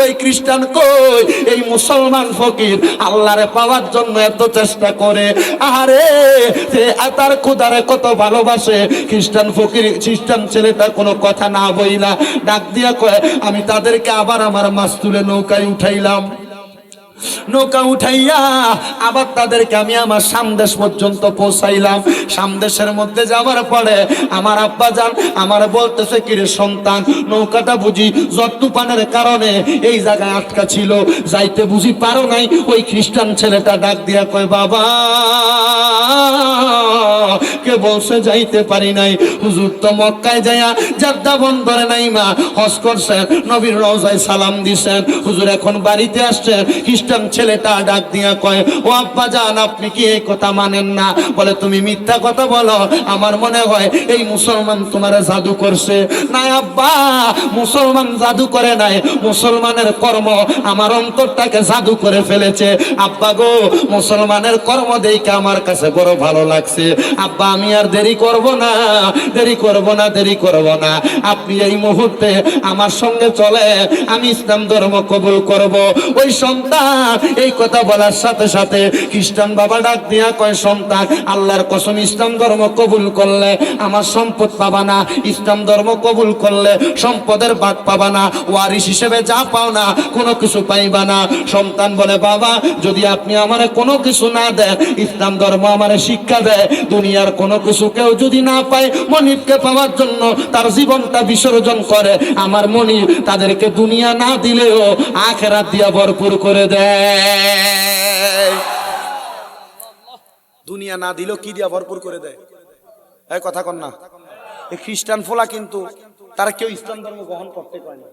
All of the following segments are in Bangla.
ওই খ্রিস্টান কই? এই মুসলমান ফকির আল্লাহরে পাওয়ার জন্য এত চেষ্টা করে। আরে সে তার খুদারে কত ভালোবাসে। খ্রিস্টান ফকির, খ্রিস্টান ছেলেটা কোনো কথা না বইলা ডাক দিয়া কয়, আমি তাদেরকে আবার আমার মাছ তুলে নৌকায় উঠাইলাম। নৌকা উঠাইয়া আবার তাদেরকে আমি আমার সামদেশ পর্যন্ত পৌঁছাইলাম। সামদেশের মধ্যে যাওয়ার পরে আমার আব্বা যান, আমার বলতেছে, কিরে সন্তান, নৌকাটা বুঝি জত্তুপানের কারণে এই জায়গায় আটকা ছিল, যাইতে বুঝি পারো নাই? ওই খ্রিস্টান ছেলেটা ডাক দিয়া কয়, বাবা কে বলছে যাইতে পারি নাই। হুজুর তো মক্কায় যাইয়া জাদ্দা বন্দরে নাই মা। হজ করছেন নবীর রওজায় সালাম দিছেন। হুজুর এখন বাড়িতে আসছেন খ্রিস্টান ছেলেটা ডাক দিয়া কয়, ও আব্বা জান আপনি কি এই কথা মানেন না? বলে, তুমি মিথ্যা কথা বলো। আমার মনে হয় এই মুসলমান তোমার জাদু করছে। না আব্বা, মুসলমান জাদু করে নাই। মুসলমানের কর্ম আমার অন্তরটাকে জাদু করে ফেলেছে। আব্বা গো, মুসলমানের কর্ম দেখে আমার কাছে বড় ভালো লাগছে। আব্বা, আমি আর দেরি করব না, দেরি করব না, দেরি করব না। আপনি এই মুহূর্তে আমার সঙ্গে চলে, আমি ইসলাম ধর্ম কবুল করব। ওই সন্তান, এই কথা বলার সাথে সাথে খ্রিস্টান বাবা ডাক দিয়া কয়, সন্তান, আল্লাহর কসম, ইসলাম ধর্ম কবুল করলে আমার সম্পদ পাবা না। ইসলাম ধর্ম কবুল করলে সম্পদের বাদ পাবা না। ওয়ারিস হিসেবে যা পাও না, কোনো কিছু পাইবা না। সন্তান বলে, বাবা, যদি আপনি আমার কোনো কিছু না দেন, ইসলাম ধর্ম আমার শিক্ষা দেয় দুনিয়ার কোনো কিছু কেউ যদি না পায়, মনিবকে পাওয়ার জন্য তার জীবনটা বিসর্জন করে। আমার মনিব তাদেরকে দুনিয়া না দিলেও আখেরাত দিয়া ভরপুর করে দেয়। দুনিয়া না দিলেও কি দিয়া ভরপুর করে দেয়? এই কথা কন না। খ্রিস্টান ফোলা কিন্তু তারা কেউ ইসলাম ধর্ম গ্রহণ করতে পারে না।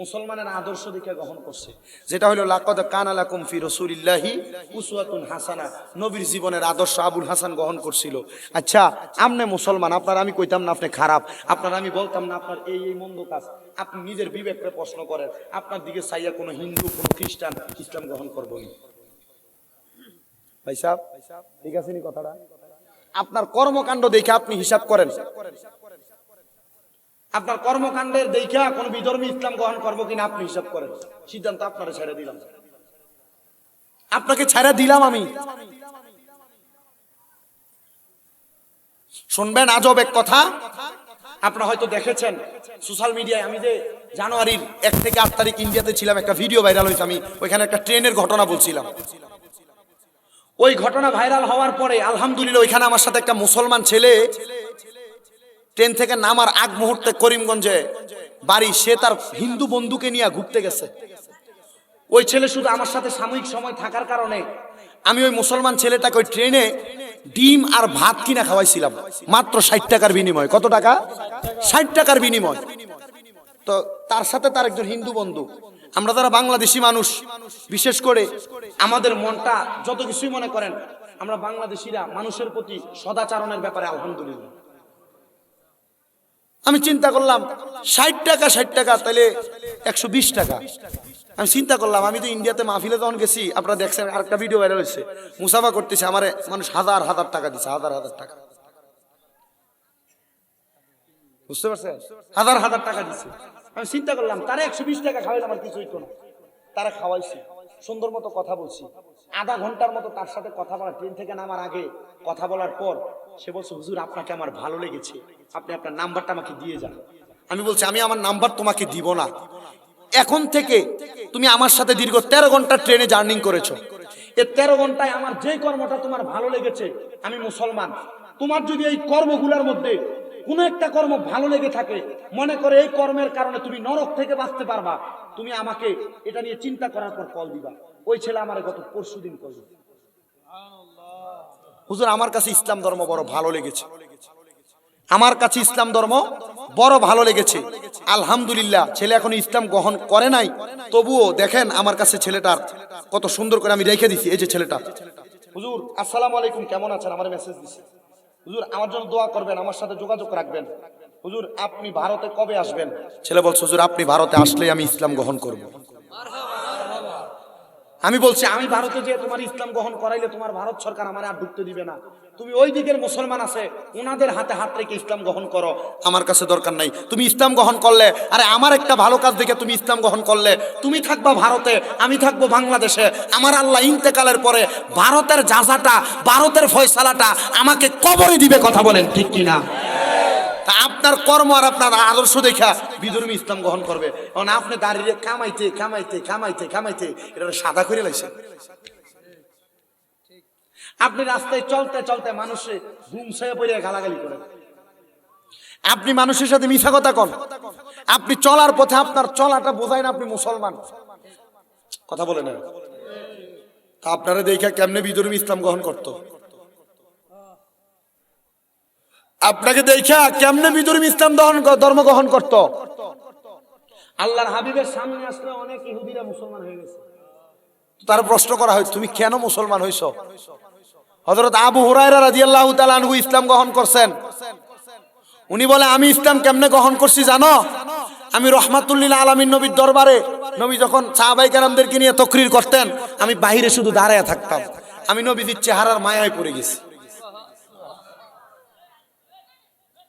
মুসলমানের আদর্শ দিকে গ্রহণ করছে। যেটা হলো, লাকদ কান আলাকুম ফি রাসূলিল্লাহি উসওয়াতুন হাসানা। নবীর জীবনের আদর্শ আবুল হাসান গ্রহণ করছিল। আচ্ছা আপনি মুসলমান, আপনার আমি কইতাম না আপনি খারাপ। আপনার আমি বলতাম না আপনার এই এই মন্দ কাজ। আপনি নিজের বিবেককে প্রশ্ন করেন, আপনার দিকে চাইয়া কোনো হিন্দু, কোনো খ্রিস্টান ইসলাম গ্রহণ করব ভাই সাহেব, ঠিক আছে নি কথাটা? আপনার কর্মকাণ্ড দেখে আপনি হিসাব করেন। আপনার কর্মকাণ্ডের দেখে কোন বিধর্মী ইসলাম গ্রহণ করব কিনা আপনি হিসাব করেন। সিদ্ধান্ত আপনারা ছেড়ে দিলাম। আপনাকে ছেড়ে দিলাম আমি। শুনবেন আজব এক কথা। আপনারা হয়তো দেখেছেন, সোশ্যাল মিডিয়ায় আমি যে জানুয়ারির এক থেকে আট তারিখ ইন্ডিয়াতে ছিলাম, একটা ভিডিও ভাইরাল হয়েছে, আমি ওইখানে একটা ট্রেনের ঘটনা বলছিলাম। ওই ঘটনা ভাইরাল হওয়ার পরে আলহামদুলিল্লাহ ওইখানে আমার সাথে একটা মুসলমান ছেলে ট্রেন থেকে নামার আগ মুহূর্তে করিমগঞ্জে বাড়ি, সে তার হিন্দু বন্ধুকে নিয়ে ঘুরতে গেছে। ওই ছেলে শুধু আমার সাথে সাময়িক সময় থাকার কারণে, আমি ওই মুসলমান ছেলেটাকে ওই ট্রেনে ডিম আর ভাত কিনা খাওয়াইছিলাম, মাত্র ষাট টাকার বিনিময়। কত টাকা? ষাট টাকার বিনিময়। তো তার সাথে তার একজন হিন্দু বন্ধু। আমরা যারা বাংলাদেশি মানুষ, বিশেষ করে আমাদের মনটা যত কিছুই মনে করেন, আমরা বাংলাদেশিরা মানুষের প্রতি সদাচারণের ব্যাপারে আলহামদুলিল্লাহ। আমি চিন্তা করলাম, ষাট টাকা ষাট টাকা তাহলে একশো বিশ টাকা। আমি চিন্তা করলাম, আমি তো ইন্ডিয়াতে মাহফিলে যখন গেছি, আপনারা দেখছেন আরেকটা ভিডিও ভাইরাল হয়েছে। মুসাফা করতেছে, আমার মানুষ হাজার হাজার টাকা দিচ্ছে হাজার হাজার টাকা। বুঝতে পারছেন? হাজার হাজার টাকা দিচ্ছে আমি চিন্তা করলাম, তারা একশো বিশ টাকা খাওয়াইলে আমার কিছু হইতো না। তারা খাওয়াইছি। সুন্দর মতো কথা বলছি। আধা ঘণ্টার মতো তার সাথে কথা বলা, ট্রেন থেকে নামার আগে কথা বলার পর সে বলছে, হুজুর, আপনাকে আমার ভালো লেগেছে। আপনি আপনার নাম্বারটা আমাকে দিয়ে যান। আমি বলছি, আমি আমার নাম্বার তোমাকে দিব না। এখন থেকে তুমি আমার সাথে দীর্ঘ তেরো ঘণ্টা ট্রেনে জার্নিং করেছ। এ তেরো ঘন্টায় আমার যে কর্মটা তোমার ভালো লেগেছে, আমি মুসলমান। তোমার যদি এই কর্মগুলোর মধ্যে কোনো একটা কর্ম ভালো লেগে থাকে মনে করে এই কর্মের কারণে তুমি নরক থেকে বাঁচতে পারবা। তুমি আমাকে এটা নিয়ে চিন্তা করার পর কল দিবা। ওই ছেলে আমার গত পরশু দিন কল হুজুর আমার কাছে ইসলাম ধর্ম বড় ভালো লেগেছে। আমার কাছে ইসলাম ধর্ম বড় ভালো লেগেছে। আলহামদুলিল্লাহ ছেলে এখন ইসলাম গ্রহণ করে নাই। তবুও দেখেন আমার কাছে ছেলেটার কত সুন্দর করে আমি রেখে দিছি এই যে ছেলেটা। হুজুর আসসালামু আলাইকুম কেমন আছেন? আমার মেসেজ দিছে। হুজুর আমার জন্য দোয়া করবেন আমার সাথে যোগাযোগ রাখবেন। হুজুর আপনি ভারতে কবে আসবেন? ছেলে বলছে হুজুর আপনি ভারতে আসলে আমি ইসলাম গ্রহণ করব। আমি বলছি আমি ভারতে যে তোমার ইসলাম গ্রহণ করাইলে তোমার ভারত সরকার আমার আর ঢুকতে দিবে না। তুমি ওই দিকের মুসলমান আছে ওনাদের হাতে হাত রেখে ইসলাম গ্রহণ করো। আমার কাছে দরকার নাই। তুমি ইসলাম গ্রহণ করলে, আরে আমার একটা ভালো কাজ দেখে তুমি ইসলাম গ্রহণ করলে। তুমি থাকবা ভারতে, আমি থাকব বাংলাদেশে। আমার আল্লাহ ইন্তেকালের পরে ভারতের যাজাটা ভারতের ফয়সালাটা আমাকে কবরে দিবে কথা বলেন ঠিক কিনা? আপনার কর্ম আর আপনার আদর্শ দেখা বিধর্মী ইসলাম গ্রহণ করবে। কারণ আপনি দাঁড়িয়ে কামাইতে কামাইতে কামাইতে কামাইতে, এটা সাদা করে লাইছে আপনি রাস্তায় চলতে চলতে মানুষে ঘুম ছেয়ে পড়ে গালাগালি করেন। আপনি মানুষের সাথে মিশা কথা কন। আপনি চলার পথে আপনার চলাটা বোঝায় না আপনি মুসলমান। কথা বলে না। তা আপনারা দেখে কেমনে বিধর্মী ইসলাম গ্রহণ করতো? আপনাকে দেখা কেমনে বিধর্মী ইসলাম ধর্ম গ্রহণ করত? আল্লাহর হাবিবের সামনে আসলে অনেক ইহুদিরা মুসলমান হয়ে গেছে। তার প্রশ্ন করা হয়, তুমি কেন মুসলমান হইছ? হযরত আবু হুরায়রা রাদিয়াল্লাহু তাআলা আনহু ইসলাম গ্রহণ করছেন। উনি বলে, আমি ইসলাম কেমনে গ্রহণ করছি জানো? আমি রহমাতুল্লিল আলামিন নবীর দরবারে নবী যখন সাহাবাই কারামদেরকে নিয়ে তকরির করতেন, আমি বাহিরে শুধু দাঁড়ায় থাকতাম। আমি নবীজির চেহারার মায়ায় পড়ে গেছি।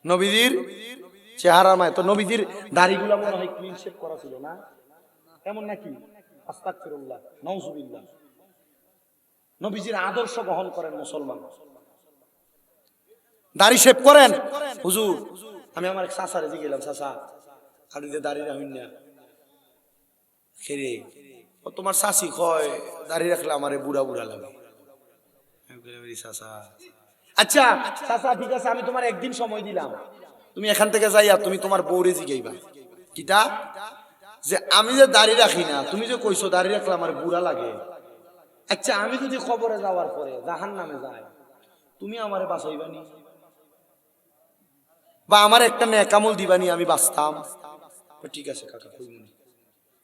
নবীজির চেহারা মায়, তো নবীজির দাড়িগুলো মনে হয় ক্লিন শেপ করা ছিল না? এমন নাকি? আস্তাগফিরুল্লাহ, নাউজুবিল্লাহ। নবীজির আদর্শ গ্রহণ করেন মুসলমান। দাড়ি শেপ করেন। হুজুর আমি আমার এক চাচারে দিয়ে গেলাম চাচা আপনি যে দাড়ি রাখুন না। খেরে ও তোমার শাসি কয় দাড়ি রাখলে আমারে বুড়া বুড়া লাগে। আমি বললাম, "এই চাচা। আচ্ছা চাচা ঠিক আছে আমি তোমার একদিন সময় দিলাম। তুমি এখান থেকে যাইয়া তুমি তোমার বউরে জিগাইবা। কিতা যে আমি যে দাড়ি রাখি না তুমি যে কইছো দাড়ি রাখলে আমার বুড়া লাগে। আচ্ছা আমি যদি খবরে যাওয়ার পরে জাহান নামে যাই, তুমি আমারে বাঁচাইবানি? বা আমার একটা নেকামল দিবানি আমি বাঁচতাম? ঠিক আছে কাকা কইমুনি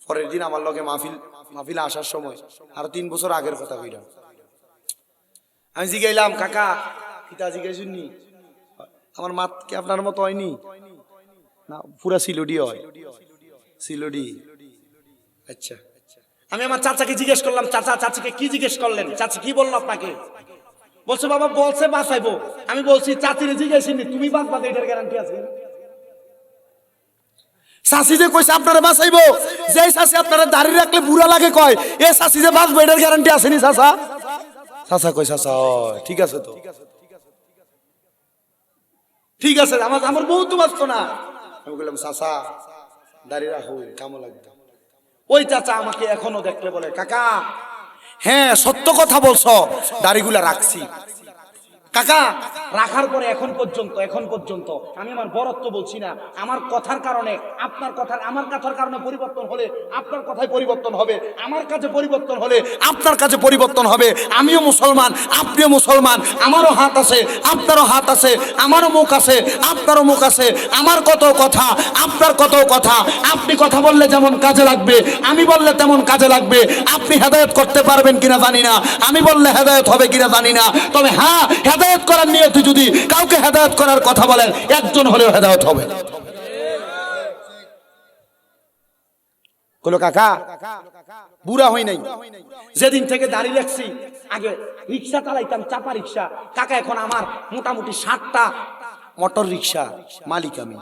পরের দিন আমার লগে মাহফিল, মাহফিলে আসার সময়, আর তিন বছর আগের কথা কইলাম আমি জিগাইলাম, কাকা কিতা জিগাইছুননি আমার মাত কি আপনার মতো হয়নি? না, পুরা সিলোডি হয়। সিলোডি। আচ্ছা। আমি আমার চাচাকে জিজ্ঞেস করলাম, চাচা, চাচিকে কি জিজ্ঞেস করলেন? চাচি কি বলল আপনাকে? বলছে, বাবা, বলছে বাঁচাইবো। আমি বলছি, চাচিরে জিজ্ঞাসিনি তুমি বাঁচবা এটার গ্যারান্টি আছে? শাসি যে কইছে, আপনারা বাঁচাইবো। যে শাসি আপনারা দাঁড়িয়ে রাখলে বুড়া লাগে কয়, এ শাসি যে বাঁচবো, এটার গ্যারান্টি আসেনি চাচা? চাচা কই হয়, ঠিক আছে তো। ঠিক আছে, আমার আমার বউ তো বাঁচতো না। আমি বললাম চাচা দাঁড়িয়ে রাখো কামো লাগবে। ওই চাচা আমাকে এখনও দেখলে বলে কাকা হ্যাঁ সত্য কথা বলছো। দাড়িগুলা রাখছি। কাকা রাখার পরে এখন পর্যন্ত এখন পর্যন্ত আমি আমার বরত্ব বলছি না। আমার কথার কারণে, আপনার কথার, আমার কথার কারণে পরিবর্তন হলে আপনার কথায় পরিবর্তন হবে, আমার কাছে পরিবর্তন হলে আপনার কাছে পরিবর্তন হবে। আমিও মুসলমান, আপনিও মুসলমান, আমারও হাত আছে, আপনারও হাত আছে, আমারও মুখ আছে, আপনারও মুখ আছে, আমার কত কথা, আপনার কত কথা। আপনি কথা বললে যেমন কাজে লাগবে, আমি বললে তেমন কাজে লাগবে। আপনি হেদায়ত করতে পারবেন কিনা জানি না, আমি বললে হেদায়ত হবে কিনা জানি না। তবে হ্যাঁ হেদায়ত করার নিয়তে যদি কাউকে হেদায়ত করার কথা বলেন একজন হলেও হেদায়ত হবে। কলো কাকা বুড়া হই নাই। যেদিন থেকে দাঁড়িয়ে রাখছি আগে রিক্সা চালাইতাম চাপা রিক্সা। কাকা এখন আমার মোটামুটি ষাটটা মোটর রিক্সা মালিক আমি।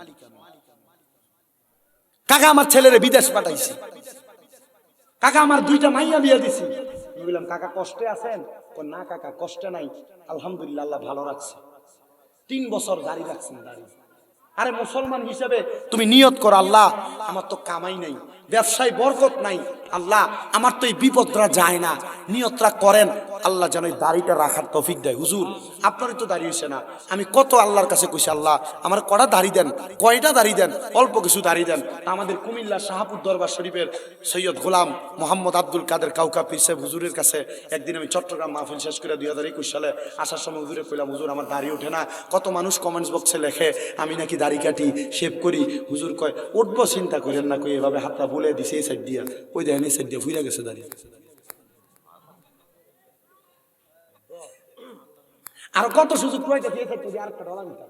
কাকা আমার ছেলেরে বিদেশ পাঠাইছি। কাকা আমার দুইটা মাইয়া বিয়ে দিছি। বললাম কাকা কষ্টে আছেন? না কাকা কষ্টে নাই। আলহামদুলিল্লাহ আল্লাহ ভালো রাখছে। তিন বছর দাঁড়িয়ে রাখছেন। দাঁড়িয়ে আরে মুসলমান হিসেবে তুমি নিয়ত করো, আল্লাহ, আমার তো কামাই নাই। ব্যবসায় বরকত নাই। আল্লাহ, আমার তো এই বিপদরা যায় না। নিয়তরা করেন। আল্লাহ যেন এই দাড়িটা রাখার তৌফিক দেয়। হুজুর, আপনারই তো দাঁড়িয়ে দাঁড়িয়েছে না। আমি কত আল্লাহর কাছে কইছি, আল্লাহ, আমার কটা দাড়ি দেন? কয়টা দাড়ি দেন? অল্প কিছু দাড়ি দেন। আমাদের কুমিল্লা শাহাপুর দরবার শরীফের সৈয়দ গোলাম মোহাম্মদ আব্দুল কাদের কাউকা পীর সাহেব হুজুরের কাছে। একদিন আমি চট্টগ্রাম মাহফিল শেষ করে দুই হাজার একুশ সালে আসার সময় হুজুরে কইলাম, হুজুর, আমার দাড়ি ওঠে না। কত মানুষ কমেন্টস বক্সে লেখে, আমি নাকি দাড়ি কাটি, শেভ করি। হুজুর কয়, উঠবো, চিন্তা করেন না, কই, এভাবে হাতটা বলে দিছে এই সাইড দিয়া। ওই দেখেন এই সাইড দিয়া, ফুইরা গেছে দাঁড়িয়ে। আর কত সুযোগ পাইতে দিয়ে থাকতো যে আরেকটা ডলা নিতাম।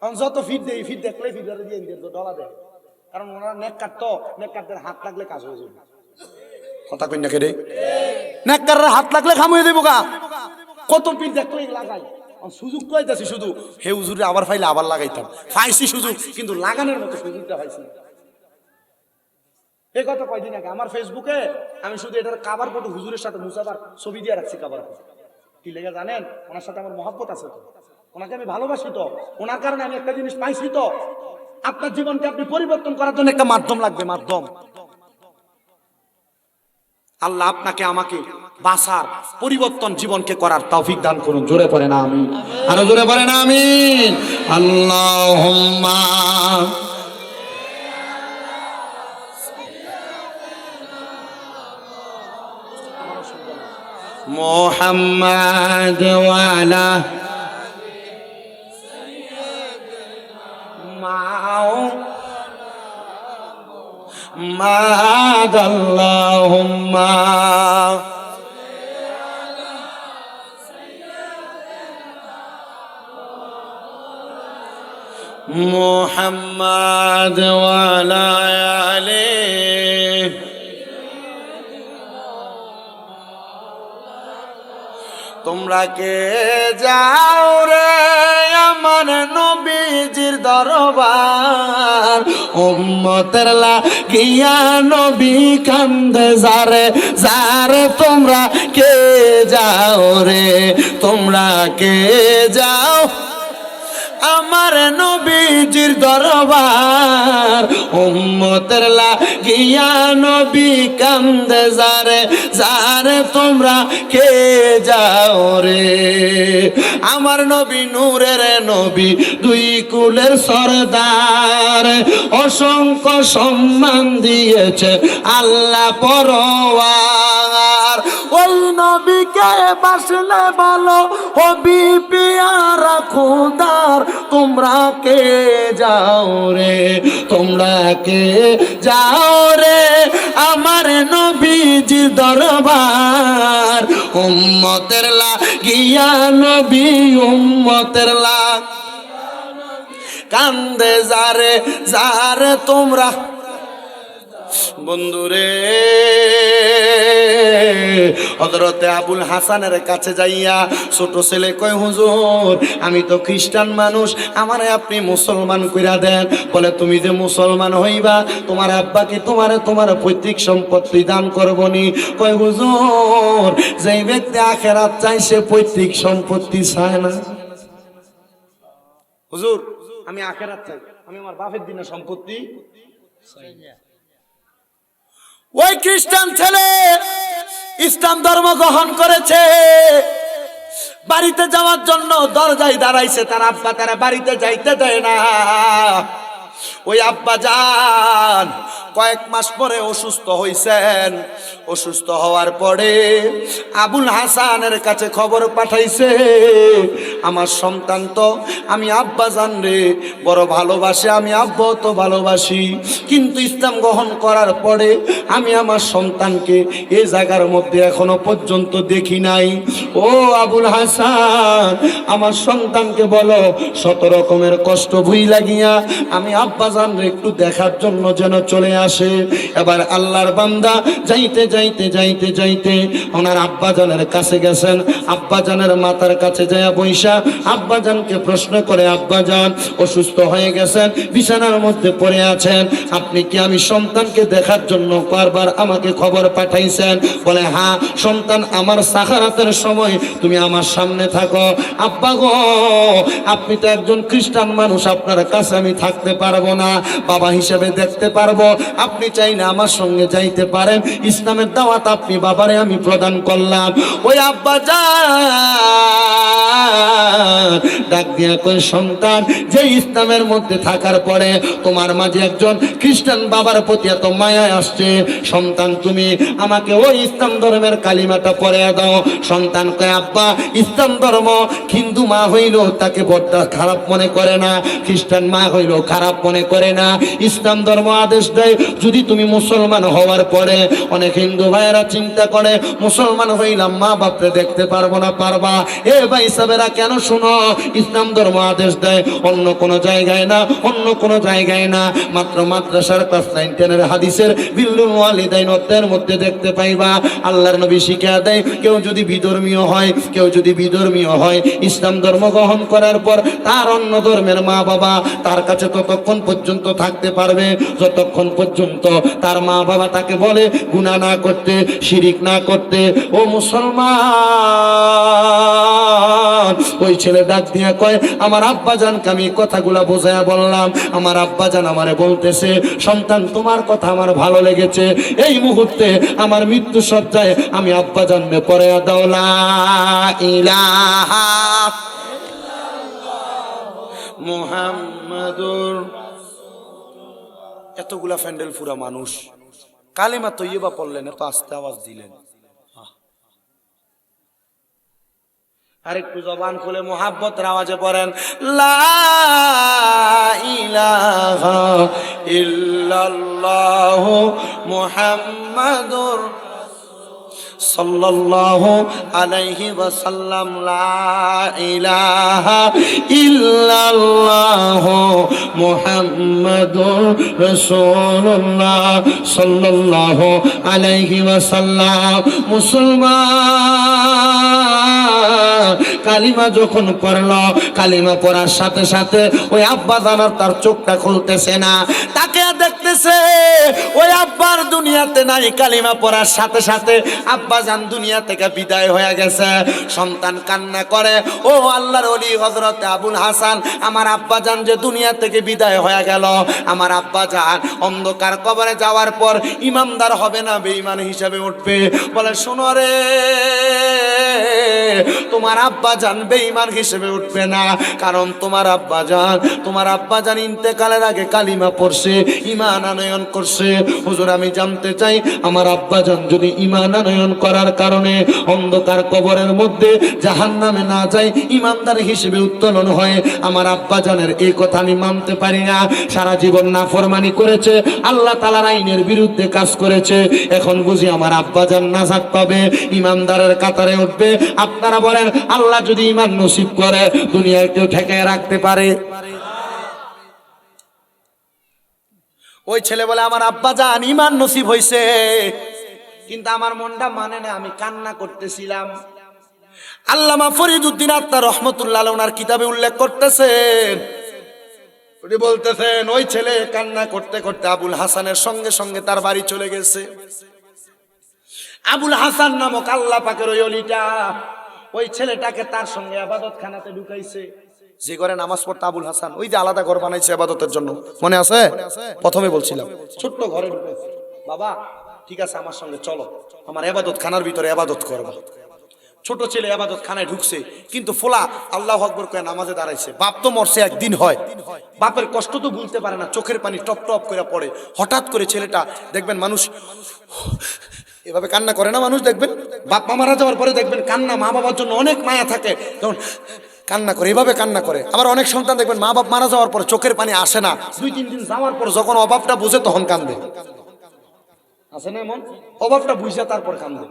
কারণ যত ফিট দেয় ফিট দেখলে ফিট দিয়ে দিয়ে ডলা দেয়। কারণ ওনারা নেক কাটতো নেক কাটতে হাত লাগলে কাজ হয়ে যাবে। কথা কন্যা কে রে? নেককারের হাত লাগলে দেবো গা। কত পিঠ দেখলে লাগাই আর সুযোগ পাইতেছি শুধু। হে হুজুরে, আবার ফাইলে আবার লাগাইতাম। পাইছি সুযোগ, কিন্তু লাগানোর মতো সুযোগটা পাইছি এই কথা কয়দিন আগে, আমার ফেসবুকে আমি শুধু এটার কাবার ফটো হুজুরের সাথে মুসাফার ছবি দিয়ে রাখছি কাবার ফটো কি লেগে জানেন? ওনার সাথে আমার মহব্বত আছে তো। ওনাকে আমি ভালোবাসি তো। ওনার কারণে আমি একটা জিনিস পাইছি তো। আপনার জীবনকে আপনি পরিবর্তন করার জন্য একটা মাধ্যম লাগবে, মাধ্যম। আল্লাহ আপনাকে, আমাকে বাসার পরিবর্তন জীবনকে করার তৌফিক দান করুন। জোরে পড়ে না আমি আরও জোরে পড়ে না আমি আল্লাহুম্মা محمد وعلى ما عاد اللهم. محمد وعلى آله. তোমরা কে যাও রে আমার নবীজির দরবার? উম্মতের লাগিয়া নবী কান্দে যারে যারে তোমরা কে যাও রে? তোমরা কে যাও? আমার নবীজির দরবার উম্মতের লাগিয়া নবী কান্দে যারে যারে তোমরা কে যাও রে? আমার নবী নূরের নবী দুই কুলের সরদার, অসংখ্য সম্মান দিয়েছে আল্লাহ পরওয়ার ওই নবীকে বাসলে ভালো হবি পিয়ারা খুদার। তোমরা কে যাও রে? তোমরা কে যাও রে? আমার নবীজি দরবার। উম্মতের লাগিয়া নবী, উম্মতের লা কান্দে যারে যারে তোমরা বন্ধুরে হজরতে আবুল হাসানের কাছে যাইয়া ছোট ছেলে কয়, হুজুর, আমি তো খ্রিস্টান মানুষ, আমারে আপনি মুসলমান কইরা দেন। বলে, তুমি যে মুসলমান হইবা, তোমার আব্বাকে তোমার তোমার পৈতৃক সম্পত্তি দান করবনি। কয়, হুজুর, যেই ব্যক্তি আখেরাত চাই সে পৈতৃক সম্পত্তি চায় না। হুজুর, আমি আখেরাত চাই, আমি আমার বাপের দিনে সম্পত্তি ওই খ্রিস্টান ছেলে ইসলাম ধর্ম গ্রহণ করেছে। বাড়িতে যাওয়ার জন্য দরজায় দাঁড়াইছে, তার আব্বা তারা বাড়িতে যাইতে দেয় না। ওই আব্বা যান কয়েক মাস পরে অসুস্থ হইছেন। অসুস্থ হওয়ার পরে আবুল হাসানের কাছে খবর পাঠাইছে, আমার সন্তান তো আমি আব্বা জান রে, বড় ভালোবাসে আমি আব্বাও তো ভালোবাসি। কিন্তু ইসলাম গ্রহণ করার পরে আমি আমার সন্তানকে এ জায়গার মধ্যে এখনও পর্যন্ত দেখি নাই। ও আবুল হাসান, আমার সন্তানকে বলো, শত রকমের কষ্ট ভুই লাগিয়া আমি আব্বা জান রে একটু দেখার জন্য যেন চলে আসে এবার আল্লাহর বান্দা যাইতে যাইতে যাইতে যাইতে ওনার আব্বা জানের কাছে গেছেন। আব্বা জানের মাথার কাছে যায় বৈশা আব্বা জানকে প্রশ্ন করে আব্বা জান অসুস্থ হয়ে গেছেন, বিছানার মধ্যে পড়ে আছেন, আপনি কি আমি সন্তানকে দেখার জন্য বারবার আমাকে খবর পাঠাইছেন? বলে হ্যাঁ সন্তান আমার সাখারাতের সময় তুমি আমার সামনে থাকো। আব্বা গো, আপনি তো একজন খ্রিস্টান মানুষ, আপনার কাছে আমি থাকতে পারব না। বাবা হিসেবে দেখতে পারব। আপনি চাই না আমার সঙ্গে যাইতে পারেন। ইসলামের দাওয়াত আপনি বাবারে আমি প্রদান করলাম। ওই আব্বা যা ডাক দিয়া কই সন্তান যে ইসলামের মধ্যে থাকার পরে তোমার মাঝে একজন খ্রিস্টান বাবার প্রতি এত মায়া আসছে। সন্তান, তুমি আমাকে ওই ইসলাম ধর্মের কালিমাটা পরে দাও। সন্তান কয়, আব্বা, ইসলাম ধর্ম হিন্দু মা হইল তাকে বড্ডা খারাপ মনে করে না। খ্রিস্টান মা হইল খারাপ মনে করে না। ইসলাম ধর্ম আদেশ দেয় যদি তুমি মুসলমান হওয়ার পরে অনেক হিন্দু ভাইয়েরা চিন্তা করে, মুসলমান হইলাম, মা বাপরে দেখতে পারব না, পারবা? এ ভাই সাবেরা, কেন শুনো? ইসলাম ধর্ম আদেশ দেয়, অন্য কোনো জায়গায় না, অন্য কোনো জায়গায় না। মাত্র মাদ্রাসার ক্লাস নাইন, টেনের হাদিসের বিল্লুল মধ্যে দেখতে পাইবা, আল্লাহর নবী শিক্ষা দেয়, কেউ যদি বিধর্মীয় হয়, কেউ যদি বিধর্মীয় হয়, ইসলাম ধর্ম গ্রহণ করার পর তার অন্য ধর্মের মা বাবা তার কাছে ততক্ষণ পর্যন্ত থাকতে পারবে, যতক্ষণ পর্যন্ত তার মা বাবা তাকে বলে, গুণা না করতে, শিরিক না করতে, ও মুসলমান। ওই ছেলে ডাক দিয়ে কয়, আমার আব্বা জানকে আমি কথাগুলা বোঝায়া বললাম। আমার আব্বা জান আমারে বলতেছে, সন্তান, তোমার কথা আমার ভালো লেগেছে। এই মুহূর্তে আমার মৃত্যু সজ্জায় আমি আব্বা জানবে পরে ইলাহা মুহাম্মাদুর এতগুলা ফ্যান্ডেল ফুরা মানুষ। কালেমা তৈবা পড়লেন, এত আস্তে আওয়াজ দিলেন। আরেকটু জবান খুলে মোহাব্বত আওয়াজে পড়েন লাহ মোহাম্মদুর মুহাম্মাদুর সাল্লাল্লাহু আলাইহি ওয়াসাল্লাম, লা ইলাহা ইল্লাল্লাহু মুহাম্মাদুর রাসূলুল্লাহ সাল্লাল্লাহু আলাইহি ওয়াসাল্লাম। মুসলমান, কালিমা যখন পড়ল, কালিমা পড়ার সাথে সাথে ওই আব্বা জানার তার চোখটা খুলতেছে না, তাকে দেখতেছে, ওই আব্বার দুনিয়াতে নাই, কালিমা পড়ার সাথে সাথে আব্বা জান দুনিয়া থেকে বিদায় হয়ে গেছে। সন্তান কান্না করে, ও আল্লাহর অলি হজরত আবুল হাসান, আমার আব্বা জান যে দুনিয়া থেকে বিদায় হয়ে গেল। আমার আব্বা জান অন্ধকার কবরে যাওয়ার পর ইমামদার হবে না, বেঈমান হিসাবে উঠবে। বলে, শোনো রে, তোমার আব্বা জান বেঈমান হিসেবে উঠবে না, কারণ তোমার আব্বা জান তোমার আব্বা জান ইন্তেকালের আগে কালিমা পড়ছে ইমান আনয়ন করছে। হুজুর, আমি জানতে চাই, আমার আব্বা জান যদি ইমান আনয়ন করার কারণে অন্ধকার কবরের মধ্যে জাহান নামে না যায় ইমানদার হিসেবে উত্তোলন হয়। আমার আব্বা জানের এই কথা আমি মানতে পারি না। সারা জীবন না ফরমানি করেছে, আল্লাহ তালার আইনের বিরুদ্ধে কাজ করেছে। এখন বুঝি আমার আব্বা জান নাজাত পাবে, ইমানদারের কাতারে উঠবে। আপনারা বলেন, আল্লাহ যদি ইমান নসিব করে, দুনিয়ায় কেউ ঠেকায় রাখতে পারে? ওই ছেলে বলে, আমার আব্বা জান ইমান নসিব হইছে। কিন্তু আমার মনটা মানে না, আমি কান্না করতেছিলাম। আল্লামা ফরিদুদ্দিন আত্মা রহমতুল্লাহ ওনার কিতাবে উল্লেখ করতেছেন উনি বলতেছেন, ওই ছেলে কান্না করতে করতে আবুল হাসানের সঙ্গে সঙ্গে তার বাড়ি চলে গেছে। আবুল হাসান নামক আল্লাহ পাকের ওই অলিটা ওই ছেলেটাকে তার সঙ্গে আবাদত খানাতে ঢুকাইছে। যে ঘরে নামাজ পড়তে আবুল হাসান, ওই যে আলাদা ঘর বানাইছে আবাদতের জন্য। মনে আছে? প্রথমে বলছিলাম। ছোট্ট ঘরে ঢুকাইছে। বাবা ঠিক আছে, আমার সঙ্গে চলো। আমার আবাদত খানার ভিতরে আবাদত করবা। ছোট ছেলে আবাদত খানায় ঢুকছে, কিন্তু ফোলা আল্লাহ আকবর কয়ে নামাজে দাঁড়াইছে। বাপ তো মরছে একদিন হয়। বাপের কষ্ট তো ভুলতে পারে না, চোখের পানি টপ টপ করে পড়ে। হঠাৎ করে ছেলেটা, দেখবেন মানুষ, এভাবে কান্না করে না মানুষ, দেখবেন? বাপ মা মারা যাওয়ার পরে দেখবেন কান্না, মা বাবার জন্য অনেক মায়া থাকে। যেমন কান্না করে, এভাবে কান্না করে। আবার অনেক সন্তান দেখবেন মা বাপ মারা যাওয়ার পরে চোখের পানি আসে না। দুই, তিন দিন যাওয়ার পর যখন অভাবটা বুঝে, তখন কান্দে। আছে না এমন? অভাবটা বুঝে তারপর কান্দে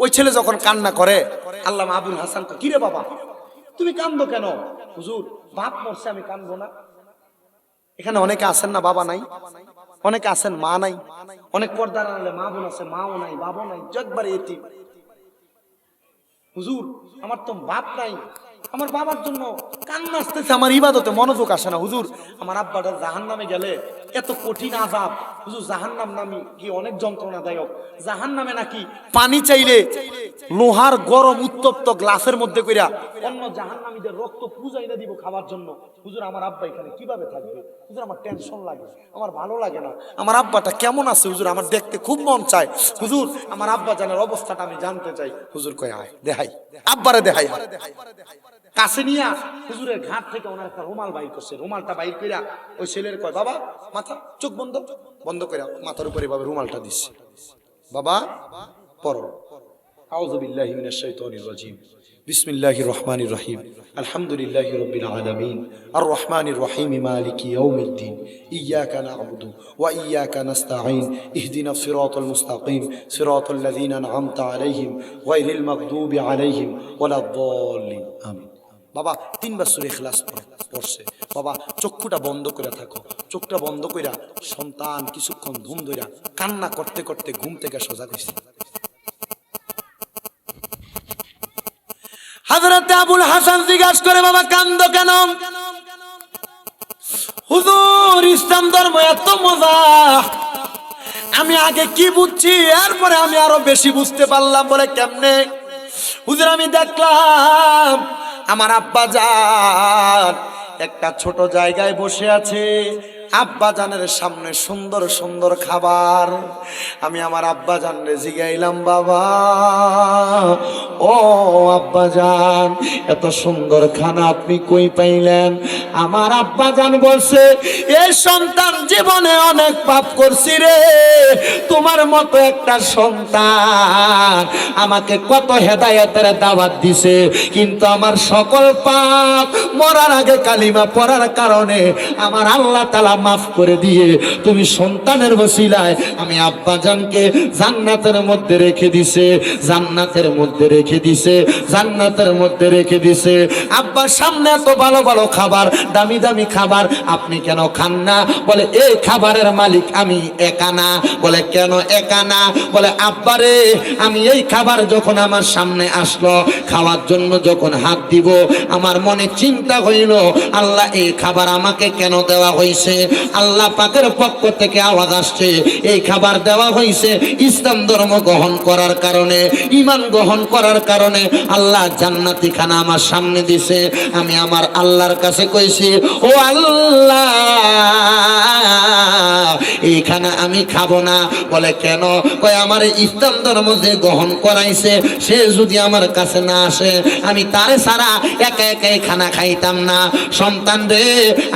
ওই ছেলে যখন কান্না করে আল্লাহ আবুল হাসান কয়, কিরে বাবা তুমি কান্দো কেন? হুজুর বাপ মরছে আমি কান্দবো না। এখানে অনেকে আছেন না বাবা নাই। অনেকে আছেন মা নাই। অনেক পর্দার আনলে মা বোন আছে মাও নাই বাবা নাই জগবারে এটি হুজুর আমার তো বাপ নাই। আমার বাবার জন্য কান্না আসতেছে, আমার ইবাদতে মনোযোগ আসে না, হুজুর। আমার আব্বাটা জাহান নামে গেলে এত কঠিন আজাব হুজুর জাহান নাম নামি কি অনেক যন্ত্রণাদায়ক। জাহান নামে নাকি পানি চাইলে লোহার গরম উত্তপ্ত গ্লাসের মধ্যে কইরা অন্য জাহান নামীদের রক্ত পূজাইনা দিব খাবার জন্য। হুজুর, আমার আব্বা এখানে কীভাবে থাকবে? হুজুর, আমার টেনশন লাগে, আমার ভালো লাগে না। আমার আব্বাটা কেমন আছে, হুজুর? আমার দেখতে খুব মন চায়। হুজুর, আমার আব্বা জানার অবস্থাটা আমি জানতে চাই। হুজুর কয়, আয়, দেখাই। আব্বারে দেখাই, আয়। কাছে নিয়া হুজুরের ঘাট থেকে ওনার একটা রুমাল বাইর করছে রুমালটা বাইর কইরা ওই ছেলের কয় বাবা মাথা চোখ বন্ধ বন্ধ কইরা মাথার উপরে এভাবে রুমালটা দিচ্ছে বাবা পড়ো আউযু বিল্লাহি মিনাশ শাইতানির রাজিম بسم الله الرحمن الرحيم الحمد لله رب العالمين الرحمن الرحيم مالك يوم الدين إياك نعبد وإياك نستعين اهدنا الصراط المستقيم صراط الذين أنعمت عليهم غير المغضوب عليهم ولا الضالين آمين বাবা তিনবার সুরে ইখলাস পড়ে- পড়ছে। বাবা, চক্ষুটা বন্ধ করে থাকো। চোখটা বন্ধ কইরা সন্তান কিছুক্ষণ ধুম ধইরা কান্না করতে করতে ঘুম থেকে সজাগ হয়েছে হাজরতে আবুল হাসান জিজ্ঞাসা করে, বাবা, কান্দ কেন? হুজুর, ইসলাম ধর্ম এত মজা। আমি আগে কি বুঝছি? এরপরে আমি আরও বেশি বুঝতে পারলাম বলে কেমনে? হুজুর, আমি দেখলাম আমার আব্বা যান। একটা ছোট জায়গায় বসে আছে। আব্বা জানের সামনে সুন্দর সুন্দর খাবার। আমি আমার আব্বা জানরে জিগাইলাম, বাবা, ও আব্বা জান এত সুন্দর খানা আপনি কই পাইলেন? আমার আব্বা জান বলছে, এই সন্তান জীবনে অনেক পাপ করছি রে। তোমার মতো একটা সন্তান আমাকে কত হেদায়েতের দাওয়াত দিছে। কিন্তু আমার সকল পাপ মরার আগে কালিমা পড়ার কারণে আমার আল্লাহ তালা মাফ করে দিয়ে তুমি সন্তানের বসিলায় আমি আব্বা জানকে জান্নাতের মধ্যে রেখে দিছে, জান্নাতের মধ্যে রেখে দিছে, জান্নাতের মধ্যে রেখে দিছে। আব্বার সামনে এত ভালো ভালো খাবার, দামি দামি খাবার, আপনি কেন খান না? বলে এই খাবারের মালিক, আমি একা না। বলে, কেন একা না? বলে আব্বারে আমি এই খাবার যখন আমার সামনে আসলো, খাওয়ার জন্য যখন হাত দিব, আমার মনে চিন্তা হইল, আল্লাহ, এই খাবার আমাকে কেন দেওয়া হয়েছে আল্লাহ পাকের পক্ষ থেকে আওয়াজ আসছে। এই খাবার দেওয়া হয়েছে ইসলাম ধর্ম গ্রহণ করার কারণে ইমান গ্রহণ করার কারণে। আল্লাহ জান্নাতি খানা আমার সামনে দিছে। আমি আমার আল্লাহর কাছে কইছি, ও আল্লাহ এইখানে আমি খাব না। বলে, কেন? কয়, আমার ইসলাম ধর্ম যে গ্রহণ করাইছে, সে যদি আমার কাছে না আসে, আমি তারে সারা একা একা এই খানা খাইতাম না। সন্তান রে,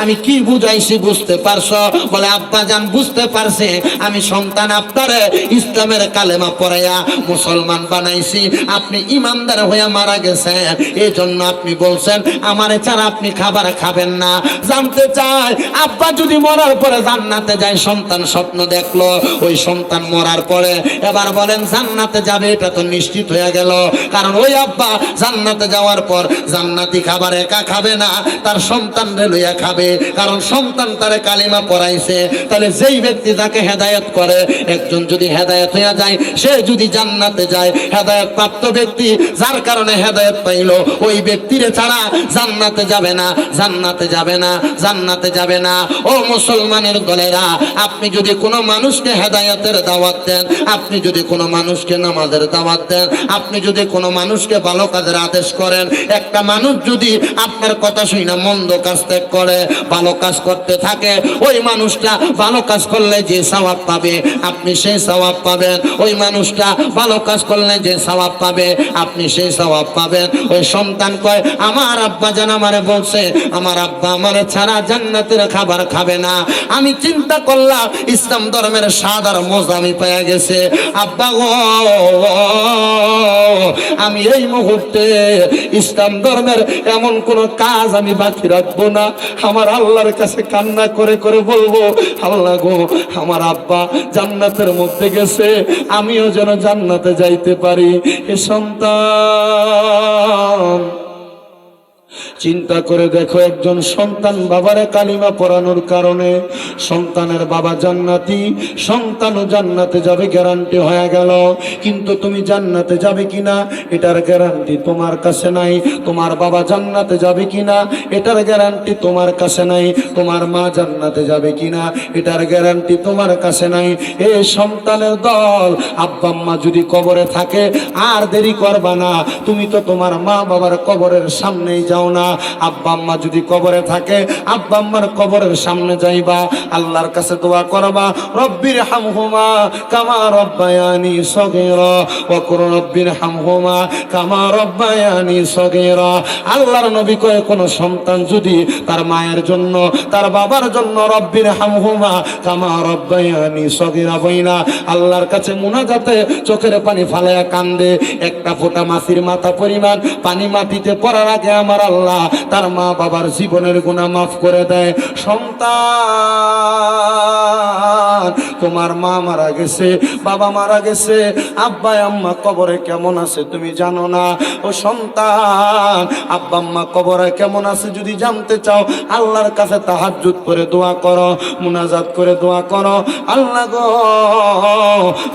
আমি কি বুঝাইছি বুঝতে পারছ? বলে, আব্বা জান বুঝতে পারছে, আমি সন্তান আপনারে ইসলামের কালেমা পড়াইয়া মুসলমান বানাইছি। আপনি ইমানদার হয়ে মারা গেছেন। এই জন্য আপনি বলছেন, আমারে ছাড়া আপনি খাবার খাবেন না। জানতে চাই, আব্বা যদি মরার পরে জান্নাতে যায়, সন্তান স্বপ্ন দেখল। ওই সন্তান মরার পরে এবার বলেন, জান্নাতে যাবে, এটা তো নিশ্চিত হয়ে গেল। কারণ ওই আব্বা জান্নাতে যাওয়ার পর জান্নাতি খাবার একা খাবে না, তার সন্তান লইয়া খাবে। কারণ সন্তান তারে কালিমা পড়াইছে, তাহলে যেই ব্যক্তি তাকে হেদায়েত করে, একজন যদি হেদায়েত হইয়া যায়, সে যদি জান্নাতে যায়, হেদায়েত প্রাপ্ত ব্যক্তি যার কারণে হেদায়েত পাইল, ওই ব্যক্তিরে ছাড়া জান্নাতে যাবে না, জান্নাতে যাবে না, জান্নাতে যাবে না। ও মুসলমানের দলেরা, আপনি যদি কোনো মানুষকে হেদায়েতের দাওয়াত দেন, আপনি যদি কোনো মানুষকে নামাজের দাওয়াত দেন, আপনি যদি কোনো মানুষকে ভালো কাজের আদেশ করেন, একটা মানুষ যদি আপনার কথা শুনে মন্দ কাজ ত্যাগ করে, ভালো কাজ করতে থাকে ওই মানুষটা ভালো কাজ করলে যে সওয়াব পাবে, আপনি সেই সওয়াব পাবেন। ওই মানুষটা ভালো কাজ করলে যে সওয়াব পাবে, আপনি সেই সওয়াব পাবেন। ওই সন্তান কয়, আমার আব্বা যেন আমারে বলছে, আমার আব্বা আমারে ছাড়া জান্নাতের খাবার খাবে না। আমি চিন্তা করলাম, ইসলাম ধর্মের স্বাদ আর মজা আমি পেয়ে গেছে। আব্বা গো, আমি এই মুহূর্তে ইসলাম ধর্মের এমন কোন কাজ আমি বাকি রাখব না। আমার আল্লাহর কাছে কান্না করে করে করে বলব, আল্লাহ গো, আমার আব্বা জান্নাতের মধ্যে গেছে, আমিও যেন জান্নাতে যাইতে পারি। এ সন্তান। চিন্তা করে দেখো একজন সন্তান বাবারে কালিমা পড়ানোর কারণে সন্তানের বাবা জান্নাতি, সন্তানও জান্নাতে যাবে গ্যারান্টি হয়ে গেল। কিন্তু তুমি জান্নাতে যাবে কিনা, এটার গ্যারান্টি তোমার কাছে নাই। তোমার বাবা জান্নাতে যাবে কিনা, এটার গ্যারান্টি তোমার কাছে নাই। তোমার মা জান্নাতে যাবে কিনা, এটার গ্যারান্টি তোমার কাছে নাই। এ সন্তানের দল, আব্বা আম্মা যদি কবরে থাকে, আর দেরি করবা না। তুমি তো তোমার মা বাবার কবরের সামনেই যাও। যাও না। আব্বা আম্মা যদি কবরে থাকে, আব্বা আম্মার কবরের সামনে যাইবা, আল্লাহর কাছে দোয়া করবা, রব্বির হামহুমা কামা রব্বায়ানি সগীরা ওয়া কুর রব্বির হামহুমা কামা রব্বায়ানি সগীরা। আল্লাহর নবী কয় কোন সন্তান যদি তার মায়ের জন্য, তার বাবার জন্য রব্বির হামহুমা কামা রব্বায়ানি সগীরা বইনা, আল্লাহর কাছে মুনাজাতে চোখের পানি ফালায়া কান্দে, একটা ফোঁটা মাছির মাথা পরিমাণ পানি মাটিতে পড়ার আগে আমার আল্লাহ, তার মা বাবার জীবনের গুণা মাফ করে দেয়। সন্তান, তোমার মা মারা গেছে, বাবা মারা গেছে, আব্বা, আম্মা, কবরে কেমন আছে তুমি জানো না? ও সন্তান, আব্বা, আম্মা, কবরে কেমন আছে যদি জানতে চাও, আল্লাহর কাছে তাহাজ্জুদ করে দোয়া করো, মুনাজাত করে দোয়া করো। আল্লাহ গো,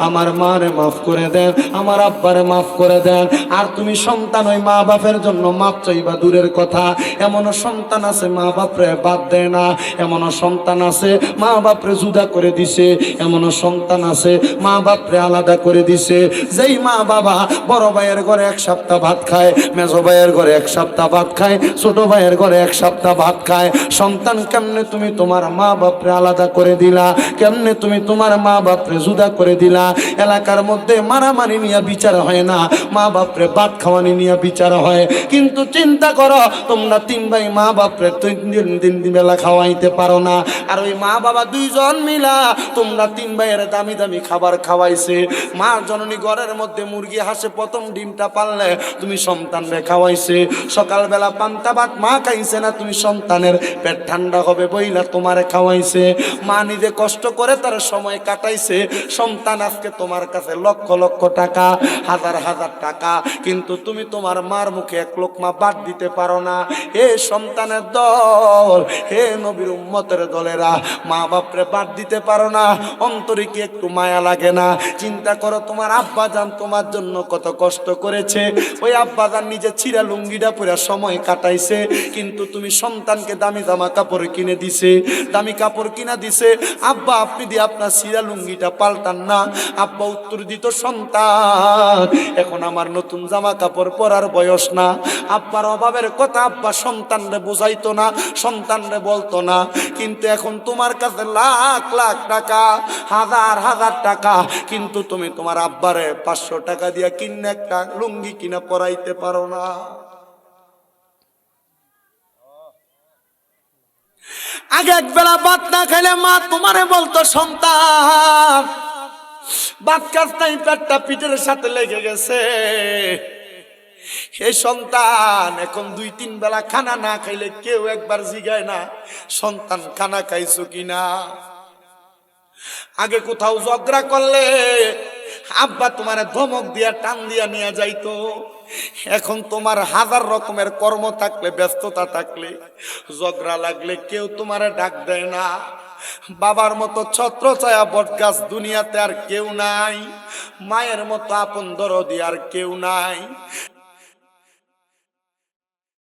আমার মারে মাফ করে দেন, আমার আব্বারে মাফ করে দেন। আর তুমি সন্তান ওই মা বাপের জন্য মাপ চাইবা দূরের কথা। এমনও সন্তান আছে, মা বাপরে বাদ দেয় না। এমনও সন্তান আছে, মা বাপরে জুদা করে দিছে। এমনও সন্তান আছে, মা বাপরে আলাদা করে দিছে। যেই মা বাবা বড় ভাইয়ের ঘরে এক সপ্তাহ ভাত খায়, মেজো ভাইয়ের ঘরে এক সপ্তাহ ভাত খায়, ছোট ভাইয়ের ঘরে এক সপ্তাহ ভাত খায়, সন্তান কেমনে তুমি তোমার মা বাপরে আলাদা করে দিলা? কেমনে তুমি তোমার মা বাপরে জুদা করে দিলা? এলাকার মধ্যে মারামারি নিয়ে বিচার হয় না, মা বাপরে ভাত খাওয়ানি নিয়ে বিচার হয়। কিন্তু চিন্তা করো তোমরা তিন ভাই মা বাপরে দিন দিন বেলা খাওয়াইতে পারো না। আর ওই মা বাবা দুইজন মিলা তোমরা তিন ভাইয়ের দামি দামি খাবার খাওয়াইছে। মা জননী ঘরের মধ্যে মুরগি, হাসে প্রথম ডিমটা পারলে তুমি সন্তানরে খাওয়াইছে। সকালবেলা পান্তা ভাত মা খাইছে না, তুমি সন্তানের পেট ঠান্ডা হবে বইলা তোমারে খাওয়াইছে। মা নিজে কষ্ট করে তার সময় কাটাইছে। সন্তান আজকে তোমার কাছে লক্ষ লক্ষ টাকা, হাজার হাজার টাকা। কিন্তু তুমি তোমার মার মুখে এক লোকমা বাদ দিতে পারো না। হে সন্তানের দল, হে নবীর উম্মতের দলেরা, মা বাপরে বাদ দিতে পারো না। অন্তরে কি একটু মায়া লাগে না? চিন্তা করো, তোমার আব্বা যান তোমার জন্য কত কষ্ট করেছে। ওই আব্বা যান নিজে ছিঁড়া লুঙ্গিটা পরে সময় কাটাইছে, কিন্তু তুমি সন্তানকে দামি জামা কাপড় কিনে দিছে। দামি কাপড় কিনা দিছে। আব্বা, আপনি দিয়ে আপনার ছিঁড়া লুঙ্গিটা পাল্টান না। আব্বা উত্তর দিত, সন্তান, এখন আমার নতুন জামা কাপড় পরার বয়স না। আব্বার অভাবের কথা আব্বা সন্তানরে বোঝাইতো না, সন্তানরে বলতো না। কিন্তু এখন তোমার কাছে লাখ লাখ টাকা, হাজার হাজার টাকা। কিন্তু তুমি তোমার আব্বারে পাঁচশো টাকা দিয়া কিনে একটা লুঙ্গি কিনা পরাইতে পারো না। আগে এক বেলা ভাত না খাইলে মা তোমারে বলতো, সন্তান, ভাত কাজ নাই, পেটটা পিঠের সাথে লেগে গেছে। হে সন্তান, এখন দুই, তিন বেলা খানা না খাইলে কেউ একবার জিগায় না, সন্তান খানা খাইছো কিনা? আগে কোথাও ঝগড়া করলে আব্বা তোমার ধমক দিয়া টান দিয়া নিয়ে যাইতো। এখন তোমার হাজার রকমের কর্ম থাকলে, ব্যস্ততা থাকলে, ঝগড়া লাগলে কেউ তোমারে ডাক দেয় না। বাবার মতো ছত্র ছায়া বট গাছ দুনিয়াতে আর কেউ নাই, মায়ের মতো আপন দরদি আর কেউ নাই।